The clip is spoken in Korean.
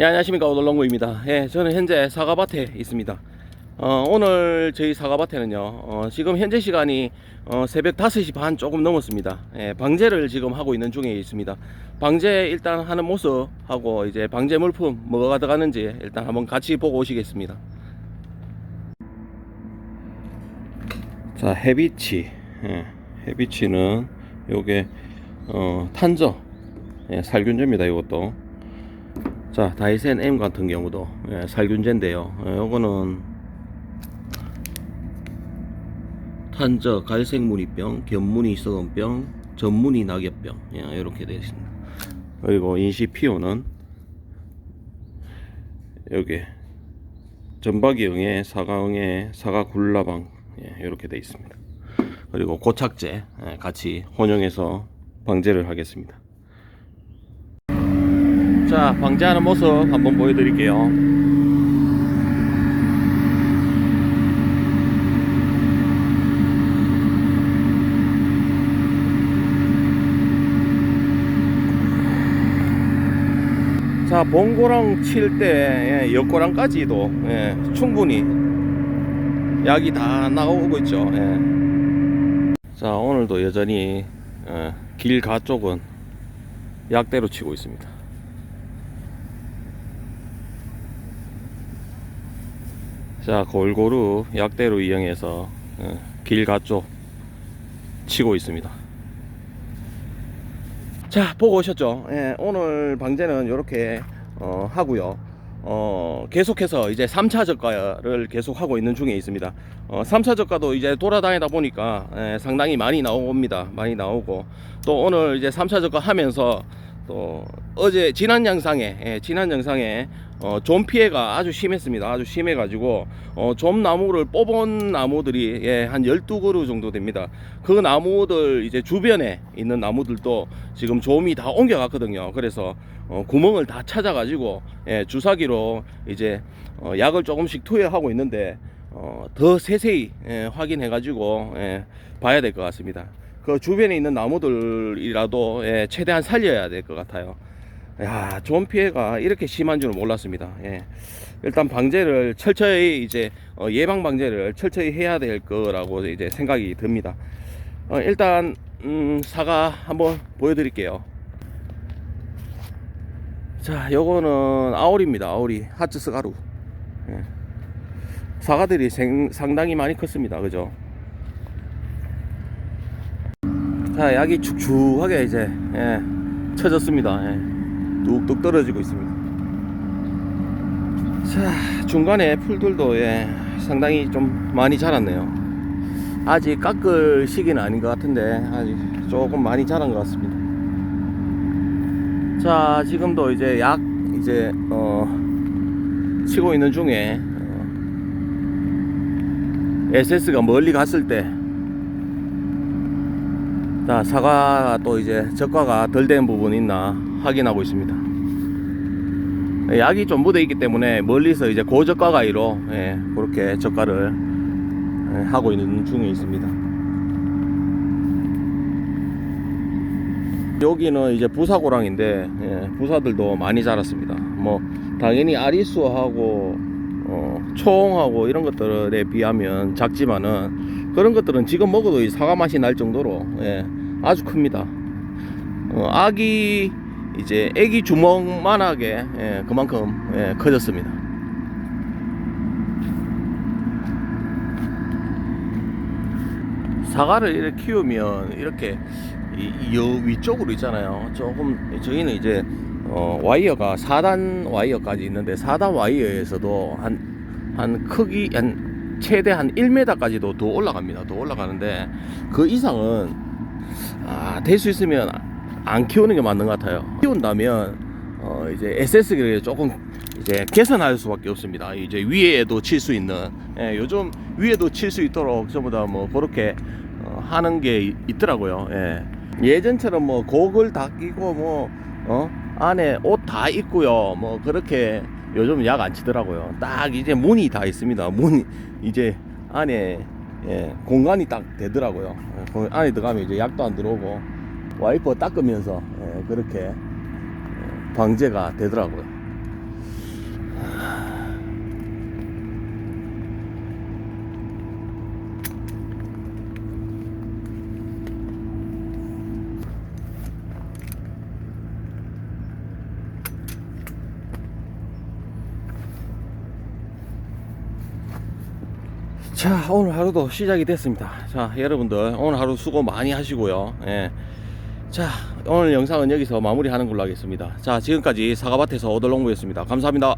예, 안녕하십니까 오돌롱구입니다. 예, 저는 현재 사과밭에 있습니다. 어, 오늘 저희 사과밭에는요, 어, 지금 현재 시간이 어, 새벽 5시 반 조금 넘었습니다. 예, 방제를 지금 하고 있는 중에 있습니다. 방제 일단 하는 모습하고 이제 방제 물품 뭐가 들어가는지 일단 한번 같이 보고 오시겠습니다. 자, 해비치. 예, 해비치는 요게 어, 탄저. 예, 살균제입니다. 이것도. 자, 다이센 M 같은 경우도 예, 살균제인데요. 예, 요거는 탄저, 갈색무늬병, 견무늬 썩은병, 전무늬 낙엽병 예, 이렇게 되어 있습니다. 그리고 인시피오는 여기 전박이응에 사과응에 사과굴라방 예, 이렇게 되어 있습니다. 그리고 고착제 예, 같이 혼용해서 방제를 하겠습니다. 자, 방제하는 모습 한번 보여드릴게요. 자, 봉고랑 칠 때, 예, 옆고랑까지도 예, 충분히 약이 다 나오고 있죠. 예. 자, 오늘도 여전히 예, 길가 쪽은 약대로 치고 있습니다. 자 골고루 약대로 이용해서 어, 길가 쪽 치고 있습니다. 자 보고 오셨죠? 예, 오늘 방제는 이렇게 어, 하고요. 어, 계속해서 이제 3차 저가를 계속 하고 있는 중에 있습니다. 어, 3차 저가도 이제 돌아다니다 보니까 예, 상당히 많이 나옵니다. 많이 나오고. 또 오늘 이제 3차 저가 하면서 또 어제 지난 영상에 예, 지난 영상에 어, 좀 피해가 아주 심했습니다. 아주 심해가지고 어, 좀 나무를 뽑은 나무들이 예, 한 12그루 정도 됩니다. 그 나무들 이제 주변에 있는 나무들도 지금 좀이 다 옮겨갔거든요. 그래서 어, 구멍을 다 찾아가지고 예, 주사기로 이제 어, 약을 조금씩 투여하고 있는데 어, 더 세세히 예, 확인해가지고 예, 봐야 될 것 같습니다. 그 주변에 있는 나무들이라도 예, 최대한 살려야 될 것 같아요. 야, 좋은 피해가 이렇게 심한 줄은 몰랐습니다. 예. 일단 방제를 철저히 이제 어, 예방 방제를 철저히 해야 될 거라고 이제 생각이 듭니다. 어, 일단 음, 사과 한번 보여드릴게요. 자, 요거는 아오리입니다. 아오리 하츠스 가루. 예. 사과들이 생, 상당히 많이 컸습니다. 그죠? 자, 약이 축축하게 이제 예, 쳐졌습니다. 예. 뚝뚝 떨어지고 있습니다. 자, 중간에 풀들도 예, 상당히 좀 많이 자랐네요. 아직 깎을 시기는 아닌 것 같은데 아직 조금 많이 자란 것 같습니다. 자, 지금도 이제 약 이제 어, 치고 있는 중에 어, SS가 멀리 갔을 때 자, 사과가 또 이제 적과가 덜 된 부분 있나 확인하고 있습니다. 약이 좀 묻어 있기 때문에 멀리서 이제 고저가 가위로 예, 그렇게 저가를 예, 하고 있는 중에 있습니다. 여기는 이제 부사고랑인데 예, 부사들도 많이 자랐습니다. 뭐 당연히 아리수하고 어, 총하고 이런 것들에 비하면 작지만은 그런 것들은 지금 먹어도 이 사과 맛이 날 정도로 예, 아주 큽니다. 어, 아기 이제 애기 주먹만하게 예, 그만큼 예, 커졌습니다. 사과를 이렇게 키우면 이렇게 이, 이여 위쪽으로 있잖아요. 조금 저희는 이제 어, 와이어가 4단 와이어까지 있는데 4단 와이어에서도 한 한 크기 한 최대 한 1m까지도 더 올라갑니다. 더 올라가는데 그 이상은 아, 될 수 있으면 안 키우는 게 맞는 것 같아요. 키운다면 어, 이제 SS기를 조금 이제 개선할 수밖에 없습니다. 이제 위에도 칠 수 있는 예, 요즘 위에도 칠 수 있도록 전부 다 뭐 그렇게 어, 하는 게 있- 있더라고요. 예. 예전처럼 뭐 곡을 다 끼고 뭐 어? 안에 옷 다 입고요. 뭐 그렇게 요즘 약 안 치더라고요. 딱 이제 문이 다 있습니다. 문이 이제 안에 예, 공간이 딱 되더라고요. 예, 그 안에 들어가면 이제 약도 안 들어오고 와이퍼 닦으면서 예, 그렇게 예, 방제가 되더라고요. 자 오늘 하루도 시작이 됐습니다 자 여러분들 오늘 하루 수고 많이 하시고요 예. 자 오늘 영상은 여기서 마무리하는 걸로 하겠습니다. 자 지금까지 사과밭에서 오돌농부였습니다. 감사합니다